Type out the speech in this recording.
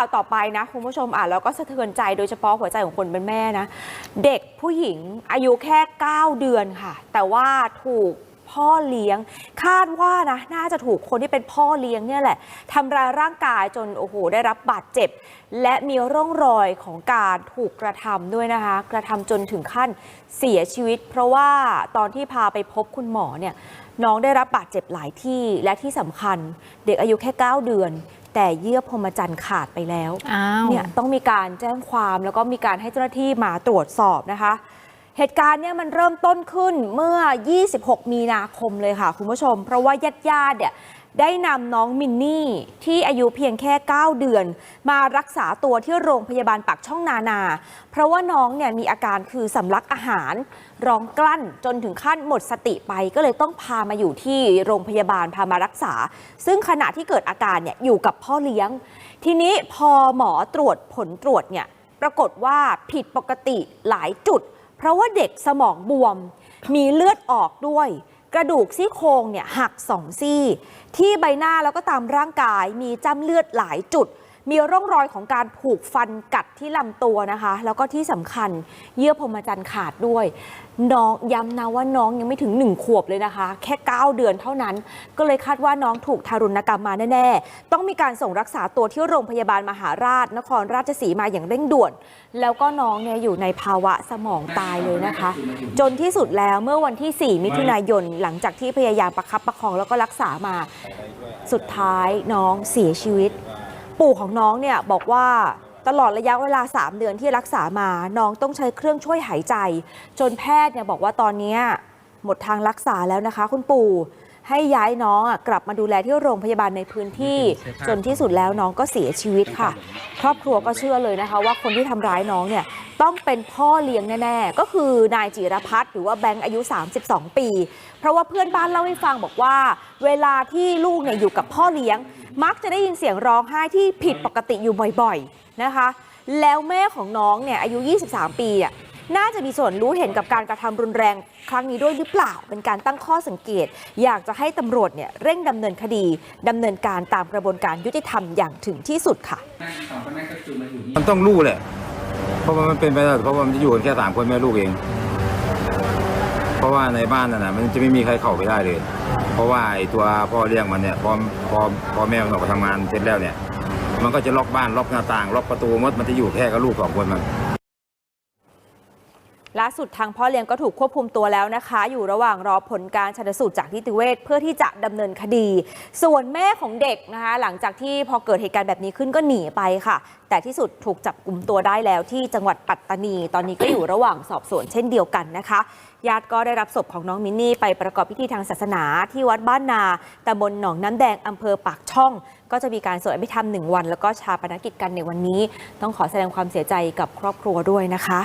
ข่าวต่อไปนะคุณผู้ชมอ่านแล้วก็สะเทือนใจโดยเฉพาะหัวใจของคนเป็นแม่นะ เด็กผู้หญิงอายุแค่ 9 เดือนค่ะ แต่ว่าถูกพ่อเลี้ยง คาดว่านะน่าจะถูกคนที่เป็นพ่อเลี้ยงเนี่ยแหละทำร้ายร่างกายจนโอ้โหได้รับบาดเจ็บ และมีร่องรอยของการถูกกระทำด้วยนะคะ กระทำจนถึงขั้นเสียชีวิต เพราะว่าตอนที่พาไปพบคุณหมอเนี่ยน้องได้รับบาดเจ็บหลายที่และที่สำคัญ เด็กอายุแค่ 9 เดือน แต่เยื่อพรหมจรรย์ขาดไปแล้วอ้าวเนี่ยต้องมีการแจ้งความแล้วก็มีการให้เจ้าหน้าที่มาตรวจสอบนะคะ เหตุการณ์เนี่ยมันเริ่มต้นขึ้นเมื่อ 26 มีนาคมเลยค่ะคุณผู้ชม เพราะว่าญาติญาติๆเนี่ย ได้นำน้องมินนี่ที่อายุเพียงแค่ 9 เดือน มารักษาตัวที่โรงพยาบาลปักช่องนานา เพราะว่าน้องเนี่ยมีอาการคือสำลักอาหาร ร้องกลั้นจนถึงขั้นหมดสติไป ก็เลยต้องพามาอยู่ที่โรงพยาบาลพามารักษา ซึ่งขณะที่เกิดอาการเนี่ยอยู่กับพ่อเลี้ยง ทีนี้พอหมอตรวจผลตรวจเนี่ยปรากฏว่าผิดปกติหลายจุด เพราะว่าเด็กสมองบวม มีเลือดออกด้วย กระดูกซี่โครงเนี่ยหักสองซี่ ที่ใบหน้าแล้วก็ตามร่างกายมีจ้ำเลือดหลายจุด มีร่องรอยของการถูกฟันกัดที่ลำตัวนะคะ แล้วก็ที่สำคัญเยื่อพรมจรรย์ขาดด้วย น้องย้ำนะว่าน้องยังไม่ถึง 1 ขวบเลยนะคะ แค่ 9 เดือนเท่านั้น ก็เลยคาดว่าน้องถูกทารุณกรรมมาแน่ ๆ ต้องมีการส่งรักษาตัวที่โรงพยาบาลมหาราช นครราชสีมาอย่างเร่งด่วน แล้วก็น้องเนี่ยอยู่ในภาวะสมองตายเลยนะคะ จนที่สุดแล้วเมื่อวันที่ 4 มิถุนายนหลังจากที่พยายามประคับประคองแล้วก็รักษามา สุดท้ายน้องเสียชีวิต ปู่ของน้องเนี่ยบอกว่าตลอดระยะเวลา 3 เดือนที่รักษามา น้องต้องใช้เครื่องช่วยหายใจ จนแพทย์เนี่ยบอกว่าตอนนี้หมดทางรักษาแล้วนะคะ คุณปู่ให้ย้ายน้องกลับมาดูแลที่โรงพยาบาลในพื้นที่ จนที่สุดแล้วน้องก็เสียชีวิตค่ะ ครอบครัวก็เชื่อเลยนะคะ ว่าคนที่ทำร้ายน้องเนี่ย ต้องเป็นพ่อเลี้ยงแน่ๆ ก็คือนายจิรพัฒน์หรือว่าแบงค์อายุ 32 ปี เพราะว่าเพื่อนบ้านเล่าให้ฟังบอกว่า เวลาที่ลูกเนี่ยอยู่กับพ่อเลี้ยง มักจะได้ยินเสียงร้องไห้ที่ผิดปกติอยู่บ่อยๆนะคะ แล้วแม่ของน้องเนี่ยอายุ 23 ปีอะน่าจะมีส่วนรู้เห็นกับการกระทำรุนแรง ครั้งนี้ด้วยหรือเปล่า เป็นการตั้งข้อสังเกต อยากจะให้ตำรวจเนี่ยเร่งดำเนินคดีดำเนินการตามกระบวนการยุติธรรมอย่างถึงที่สุดค่ะ มันต้องรู้แหละ เพราะว่ามันเป็นไปได้เพราะว่ามันจะอยู่กันแค่สามคนแม่ลูกเอง เพราะว่าในบ้านนั่นนะมันจะไม่มีใครเข้าไปได้เลย เพราะว่าไอ้ตัวพ่อเลี้ยงมันเนี่ยพอพอพอแม่มันออกไปทำงานเสร็จแล้วเนี่ย มันก็จะล็อกบ้านล็อกหน้าต่าง ล็อกประตูมดมันจะอยู่แค่กับลูกสองคนมัน ล่าสุดทางพ่อเลี้ยงก็ถูกควบคุมตัวแล้วนะคะ อยู่ระหว่างรอผลการชันสูตรจากนิติเวชเพื่อที่จะดำเนินคดี ส่วนแม่ของเด็กนะคะ หลังจากที่พอเกิดเหตุการณ์แบบนี้ขึ้นก็หนีไปค่ะ แต่ที่สุดถูกจับกลุ่มตัวได้แล้วที่จังหวัดปัตตานี ตอนนี้ก็อยู่ระหว่างสอบสวนเช่นเดียวกันนะคะญาติก็ได้รับศพของน้องมินนี่ไปประกอบพิธีทางศาสนาที่วัดบ้านนาตำบลหนองน้ำแดงอำเภอปากช่อง ก็จะมีการสวดอภิธรรมหนึ่งวัน แล้วก็ชาปนกิจกันในวันนี้ ต้องขอแสดงความเสียใจกับครอบครัวด้วยนะคะ